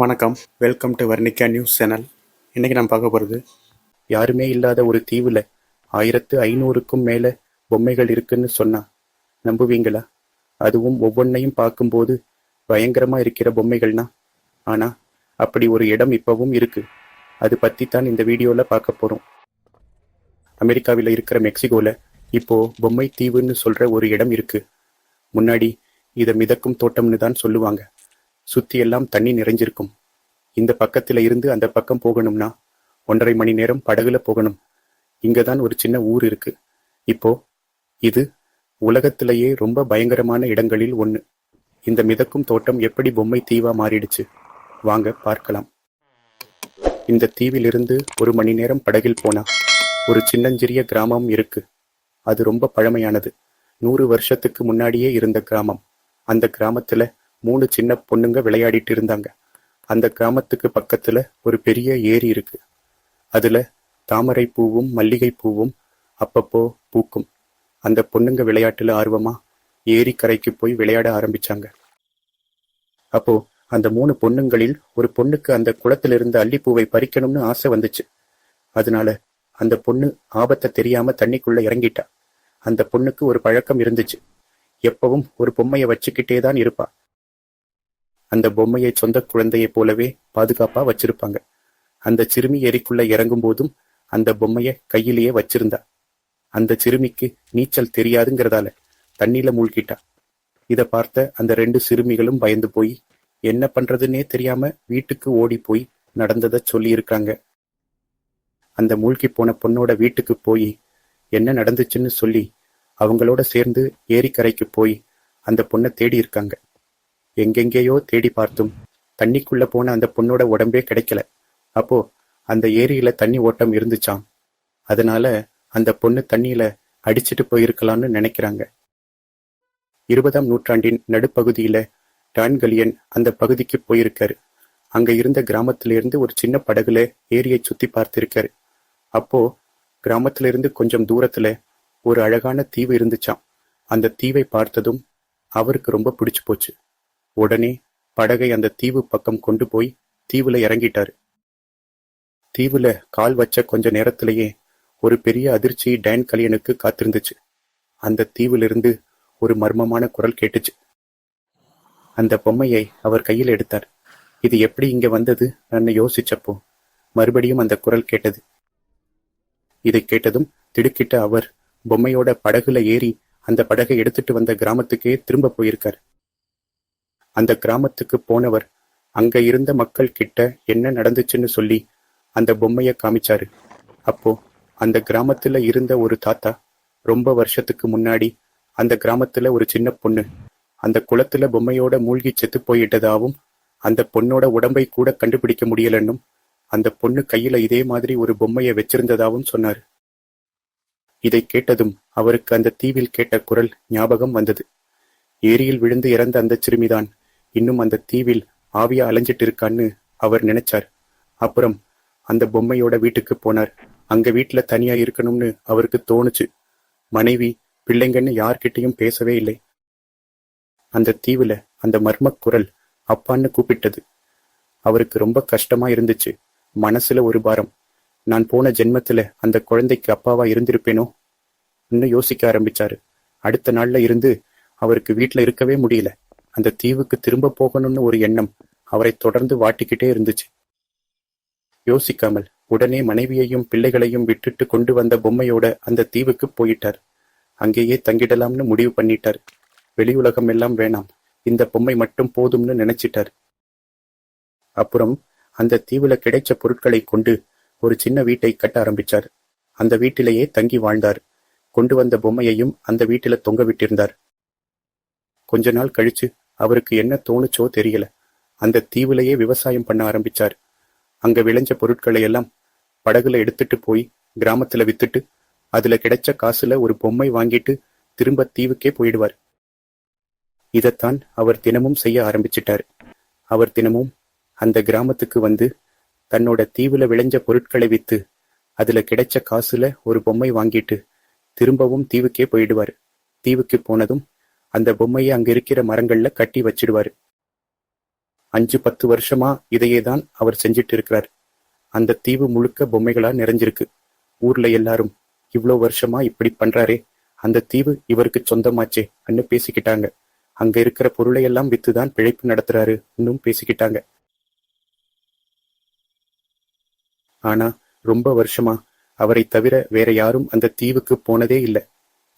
வணக்கம். Welcome to Varnika news channel இன்றைக்கி நான் பார்க்க போகிறது யாருமே இல்லாத ஒரு தீவில் ஆயிரத்து ஐநூறுக்கும் மேலே பொம்மைகள் இருக்குன்னு சொன்னா நம்புவீங்களா? அதுவும் ஒவ்வொன்றையும் பார்க்கும்போது பயங்கரமாக இருக்கிற பொம்மைகள்னா. ஆனால் அப்படி ஒரு இடம் இப்போவும் இருக்குது அது பற்றி தான் இந்த வீடியோவில் பார்க்க போகிறோம் அமெரிக்காவில் இருக்கிற மெக்சிகோவில் இப்போது பொம்மை தீவுன்னு சொல்கிற ஒரு இடம் இருக்குது முன்னாடி இதை மிதக்கும் தோட்டம்னு தான் சொல்லுவாங்க. சுத்தியெல்லாம் தண்ணி நிறைஞ்சிருக்கும். இந்த பக்கத்துல இருந்து அந்த பக்கம் போகணும்னா ஒன்றரை மணி நேரம் படகுல போகணும். இங்கதான் ஒரு சின்ன ஊர் இருக்கு. இப்போ இது உலகத்திலேயே ரொம்ப பயங்கரமான இடங்களில் ஒண்ணு. இந்த மிதக்கும் தோட்டம் எப்படி பொம்மை தீவா மாறிடுச்சு? வாங்க பார்க்கலாம். இந்த தீவிலிருந்து ஒரு மணி நேரம் படகில் போனா ஒரு சின்னஞ்சிறிய கிராமம் இருக்கு. அது ரொம்ப பழமையானது. நூறு வருஷத்துக்கு முன்னாடியே இருந்த கிராமம். அந்த கிராமத்துல மூணு சின்ன பொண்ணுங்க விளையாடிட்டு இருந்தாங்க. அந்த கிராமத்துக்கு பக்கத்துல ஒரு பெரிய ஏரி இருக்கு. அதுல தாமரை பூவும் மல்லிகை பூவும் அப்பப்போ பூக்கும். அந்த பொண்ணுங்க விளையாட்டுல ஆர்வமா ஏரி கரைக்கு போய் விளையாட ஆரம்பிச்சாங்க. அப்போ அந்த மூணு பொண்ணுங்களில் ஒரு பொண்ணுக்கு அந்த குளத்துல இருந்த அல்லிப்பூவை பறிக்கணும்னு ஆசை வந்துச்சு. அதனால அந்த பொண்ணு ஆபத்தை தெரியாம தண்ணிக்குள்ள இறங்கிட்டா. அந்த பொண்ணுக்கு ஒரு பழக்கம் இருந்துச்சு. எப்பவும் ஒரு பொம்மையை வச்சுக்கிட்டே தான் இருப்பா. அந்த பொம்மையை சொந்த குழந்தையைப் போலவே பாதுகாப்பா வச்சிருப்பாங்க. அந்த சிறுமி எரிக்குள்ள இறங்கும் போதும் அந்த பொம்மைய கையிலேயே வச்சிருந்தா. அந்த சிறுமிக்கு நீச்சல் தெரியாதுங்கிறதால தண்ணியில மூழ்கிட்டா. இதை பார்த்த அந்த ரெண்டு சிறுமிகளும் பயந்து போய் என்ன பண்றதுன்னே தெரியாம வீட்டுக்கு ஓடி போய் நடந்ததை சொல்லியிருக்காங்க. அந்த மூழ்கி போன பொண்ணோட வீட்டுக்கு போய் என்ன நடந்துச்சுன்னு சொல்லி அவங்களோட சேர்ந்து ஏரிக்கரைக்கு போய் அந்த பொண்ணை தேடி இருக்காங்க எங்கெங்கேயோ தேடி பார்த்தும். தண்ணிக்குள்ள போன அந்த பொண்ணோட உடம்பே கிடைக்கல. அப்போ அந்த ஏரியில தண்ணி ஓட்டம் இருந்துச்சாம். அதனால அந்த பொண்ணு தண்ணியில அடிச்சிட்டு போயிருக்கலாம்னு நினைக்கிறாங்க. இருபதாம் நூற்றாண்டின் நடுப்பகுதியில டான்கலியன் அந்த பகுதிக்கு போயிருக்காரு. அங்க இருந்த கிராமத்திலிருந்து ஒரு சின்ன படகுல ஏரியை சுத்தி பார்த்திருக்காரு. அப்போ கிராமத்திலிருந்து கொஞ்சம் தூரத்துல ஒரு அழகான தீவு இருந்துச்சாம். அந்த தீவை பார்த்ததும் அவருக்கு ரொம்ப பிடிச்சு போச்சு. உடனே படகை அந்த தீவு பக்கம் கொண்டு போய் தீவுல இறங்கிட்டாரு. தீவுல கால் வச்ச கொஞ்ச நேரத்திலேயே ஒரு பெரிய அதிர்ச்சி டேன் கலியனுக்கு காத்திருந்துச்சு. அந்த தீவிலிருந்து ஒரு மர்மமான குரல் கேட்டுச்சு. அந்த பொம்மையை அவர் கையில் எடுத்தார். இது எப்படி இங்க வந்தது நான் யோசிச்சப்போ மறுபடியும் அந்த குரல் கேட்டது. இதை கேட்டதும் திடுக்கிட்ட அவர் பொம்மையோட படகுல ஏறி அந்த படகை எடுத்துட்டு வந்த கிராமத்துக்கே திரும்ப போயிருக்கார். அந்த கிராமத்துக்கு போனவர் அங்க இருந்த மக்கள் கிட்ட என்ன நடந்துச்சுன்னு சொல்லி அந்த பொம்மைய காமிச்சாரு. அப்போ அந்த கிராமத்துல இருந்த ஒரு தாத்தா ரொம்ப வருஷத்துக்கு முன்னாடி அந்த கிராமத்துல ஒரு சின்ன பொண்ணு அந்த குளத்துல பொம்மையோட மூழ்கி செத்து போயிட்டதாவும் அந்த பொண்ணோட உடம்பை கூட கண்டுபிடிக்க முடியலன்னும் அந்த பொண்ணு கையில இதே மாதிரி ஒரு பொம்மைய வச்சிருந்ததாவும் சொன்னாரு. இதை கேட்டதும் அவருக்கு அந்த தீவில் கேட்ட குரல் ஞாபகம் வந்தது. ஏரியில் விழுந்து இறந்த அந்த சிறுமிதான் இன்னும் அந்த தீவில் ஆவியா அலைஞ்சிட்டு இருக்கான்னு அவர் நினைச்சார். அப்புறம் அந்த பொம்மையோட வீட்டுக்கு போனார். அங்க வீட்டுல தனியா இருக்கணும்னு அவருக்கு தோணுச்சு. மனைவி பிள்ளைங்கன்னு யார்கிட்டயும் பேசவே இல்லை. அந்த தீவுல அந்த மர்ம குரல் அப்பான்னு கூப்பிட்டது. அவருக்கு ரொம்ப கஷ்டமா இருந்துச்சு. மனசுல ஒரு பாரம். நான் போன ஜென்மத்துல அந்த குழந்தைக்கு அப்பாவா இருந்திருப்பேனோ? இன்னும் யோசிக்க ஆரம்பிச்சாரு. அடுத்த நாள்ல இருந்து அவருக்கு வீட்டுல இருக்கவே முடியல. அந்த தீவுக்கு திரும்ப போகணும்னு ஒரு எண்ணம் அவரை தொடர்ந்து வாட்டிக்கிட்டே இருந்துச்சு. யோசிக்காமல் உடனே மனைவியையும் பிள்ளைகளையும் விட்டுட்டு கொண்டு வந்த பொம்மையோட அந்த தீவுக்கு போயிட்டார். அங்கேயே தங்கிடலாம்னு முடிவு பண்ணிட்டார். வெளியுலகம் எல்லாம் வேணாம். இந்த பொம்மை மட்டும் போதும்னு நினைச்சிட்டார். அப்புறம் அந்த தீவுல கிடைச்ச பொருட்களை கொண்டு ஒரு சின்ன வீட்டை கட்ட ஆரம்பிச்சார். அந்த வீட்டிலேயே தங்கி வாழ்ந்தார். கொண்டு வந்த பொம்மையையும் அந்த வீட்டில தொங்க விட்டிருந்தார். கொஞ்ச நாள் கழிச்சு அவருக்கு என்ன தோணுச்சோ தெரியல. அந்த தீவுலயே விவசாயம் பண்ண ஆரம்பிச்சார். அங்க விளைஞ்ச பொருட்களை எல்லாம் படகுல எடுத்துட்டு போய் கிராமத்துல வித்துட்டு அதுல கிடைச்ச காசுல ஒரு பொம்மை வாங்கிட்டு திரும்ப தீவுக்கே போயிடுவார். இதைத்தான் அவர் தினமும் செய்ய ஆரம்பிச்சிட்டார். அவர் தினமும் அந்த கிராமத்துக்கு வந்து தன்னோட தீவுல விளைஞ்ச பொருட்களை வித்து அதுல கிடைச்ச காசுல ஒரு பொம்மை வாங்கிட்டு திரும்பவும் தீவுக்கே போயிடுவார். தீவுக்கு போனதும் அந்த பொம்மையை அங்க இருக்கிற மரங்கள்ல கட்டி வச்சிடுவாரு. அஞ்சு பத்து வருஷமா இதையே தான் அவர் செஞ்சிட்டு இருக்கிறார் அந்த தீவு முழுக்க பொம்மைகளா நிறைஞ்சிருக்கு. ஊர்ல எல்லாரும் இவ்வளோ வருஷமா இப்படி பண்றாரே அந்த தீவு இவருக்கு சொந்தமாச்சே அன்னு பேசிக்கிட்டாங்க. அங்க இருக்கிற பொருளை எல்லாம் வித்துதான் பிழைப்பு நடத்துறாரு இன்னும் பேசிக்கிட்டாங்க. ஆனா ரொம்ப வருஷமா அவரை தவிர வேற யாரும் அந்த தீவுக்கு போனதே இல்லை.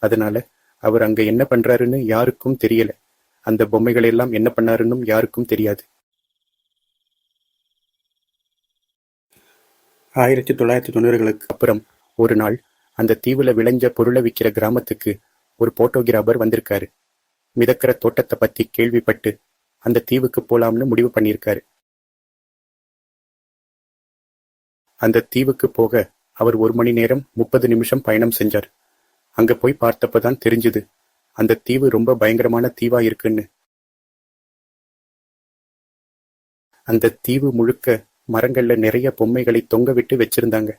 அதனால அவர் அங்க என்ன பண்றாருன்னு யாருக்கும் தெரியல. அந்த பொம்மைகள் எல்லாம் என்ன பண்ணாருன்னும் யாருக்கும் தெரியாது. ஆயிரத்தி தொள்ளாயிரத்தி தொண்ணூறுகளுக்கு அப்புறம் ஒரு நாள் அந்த தீவுல விளைஞ்ச பொருளை விற்கிற கிராமத்துக்கு ஒரு போட்டோகிராபர் வந்திருக்காரு. மிதக்கிற தோட்டத்தை பத்தி கேள்விப்பட்டு அந்த தீவுக்கு போலாம்னு முடிவு பண்ணியிருக்காரு. அந்த தீவுக்கு போக அவர் ஒரு மணி நேரம் முப்பது நிமிஷம் பயணம் செஞ்சார். அங்க போய் பார்த்தப்பதான் தெரிஞ்சுது. அந்த தீவு ரொம்ப பயங்கரமான தீவா இருக்குன்னு. அந்த தீவு முழுக்க மரங்கள்ல நிறைய பொம்மைகளை தொங்க விட்டு வச்சிருந்தாங்க.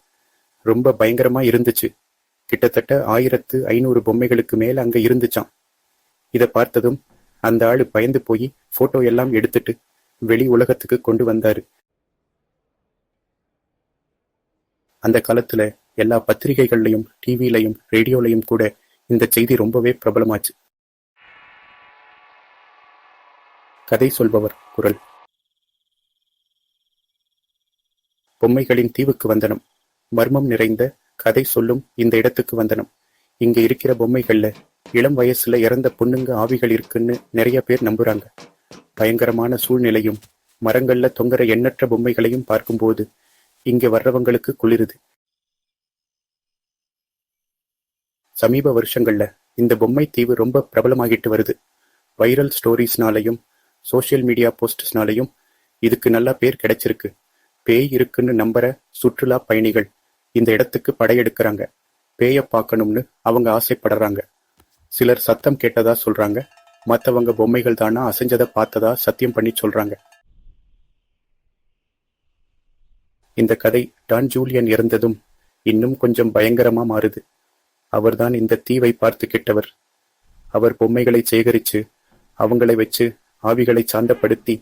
ரொம்ப பயங்கரமா இருந்துச்சு. கிட்டத்தட்ட ஆயிரத்து ஐநூறு பொம்மைகளுக்கு மேல அங்க இருந்துச்சாம். இத பார்த்ததும் அந்த ஆளு பயந்து போய் போட்டோ எல்லாம் எடுத்துட்டு வெளி உலகத்துக்கு கொண்டு வந்தாரு. அந்த காலத்துல எல்லா பத்திரிகைகள்லயும் டிவிலையும் ரேடியோலையும் கூட இந்த செய்தி ரொம்பவே பிரபலமாச்சு. கதை சொல்பவர் குரல். பொம்மைகளின் தீவுக்கு வந்தனம். மர்மம் நிறைந்த கதை சொல்லும் இந்த இடத்துக்கு வந்தனம். இங்க இருக்கிற பொம்மைகள்ல இளம் வயசுல இறந்த பொண்ணுங்க ஆவிகள் இருக்குன்னு நிறைய பேர் நம்புறாங்க. பயங்கரமான சூழ்நிலையும் மரங்கள்ல தொங்குற எண்ணற்ற பொம்மைகளையும் பார்க்கும்போது இங்க வர்றவங்களுக்கு குளிருது. சமீப வருஷங்கள்ல இந்த பொம்மை தீவு ரொம்ப பிரபலமாகிட்டு வருது. வைரல் ஸ்டோரிஸ்னாலையும் சோஷியல் மீடியா போஸ்ட்ஸ்னாலையும் இதுக்கு நல்லா பேர் கிடைச்சிருக்கு. பேய் இருக்குன்னு நம்புற சுற்றுலா பயணிகள் இந்த இடத்துக்கு படையெடுக்கிறாங்க. பேய பார்க்கணும்னு அவங்க ஆசைப்படுறாங்க. சிலர் சத்தம் கேட்டதா சொல்றாங்க. மற்றவங்க பொம்மைகள் தானா அசைஞ்சதை பார்த்ததா சத்தியம் பண்ணி சொல்றாங்க. இந்த கதை டான் ஜூலியன் இறந்ததும் இன்னும் கொஞ்சம் பயங்கரமா மாறுது. அவர்தான் இந்த தீவை பார்த்து கெட்டவர். அவர் பொம்மைகளை சேகரிச்சு அவங்களை வச்சு ஆவிகளை சாந்தப்படுத்தி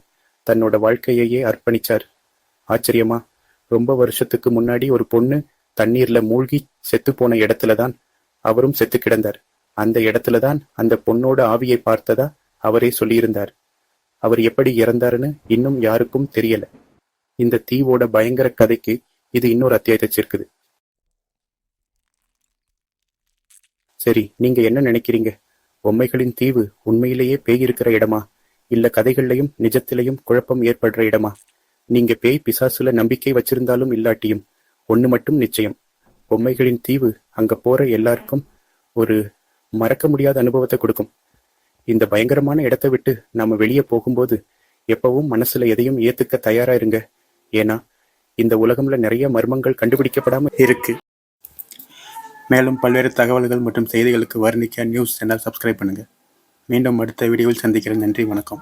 தன்னோட வாழ்க்கையையே அர்ப்பணிச்சார். ஆச்சரியமா? ரொம்ப வருஷத்துக்கு முன்னாடி ஒரு பொண்ணு தண்ணீர்ல மூழ்கி செத்து போன இடத்துல தான் அவரும் செத்து கிடந்தார். அந்த இடத்துல தான் அந்த பொண்ணோட ஆவியை பார்த்ததா அவரே சொல்லியிருந்தார். அவர் எப்படி இறந்தாருன்னு இன்னும் யாருக்கும் தெரியல. இந்த தீவோட பயங்கர கதைக்கு இது இன்னொரு அத்தியாயத்தை சேர்க்குது. சரி நீங்க என்ன நினைக்கிறீங்க? பொம்மைகளின் தீவு உண்மையிலேயே பேய் இருக்கிற இடமா? இல்ல கதைகள்லையும் நிஜத்திலையும் குழப்பம் ஏற்படுற இடமா? நீங்க பேய் பிசாசுல நம்பிக்கை வச்சிருந்தாலும் இல்லாட்டியும் ஒண்ணு மட்டும் நிச்சயம். பொம்மைகளின் தீவு அங்க போற எல்லாருக்கும் ஒரு மறக்க முடியாத அனுபவத்தை கொடுக்கும். இந்த பயங்கரமான இடத்தை விட்டு நாம வெளியே போகும்போது எப்பவும் மனசுல எதையும் ஏத்துக்க தயாரா இருங்க. ஏன்னா இந்த உலகம்ல நிறைய மர்மங்கள் கண்டுபிடிக்கப்படாம இருக்கு. மேலும் பல்வேறு தகவல்கள் மற்றும் செய்திகளுக்கு வர்ணிக்க நியூஸ் சேனல் சப்ஸ்கிரைப் பண்ணுங்கள் மீண்டும் அடுத்த வீடியோவில் சந்திக்கிறேன். நன்றி வணக்கம்.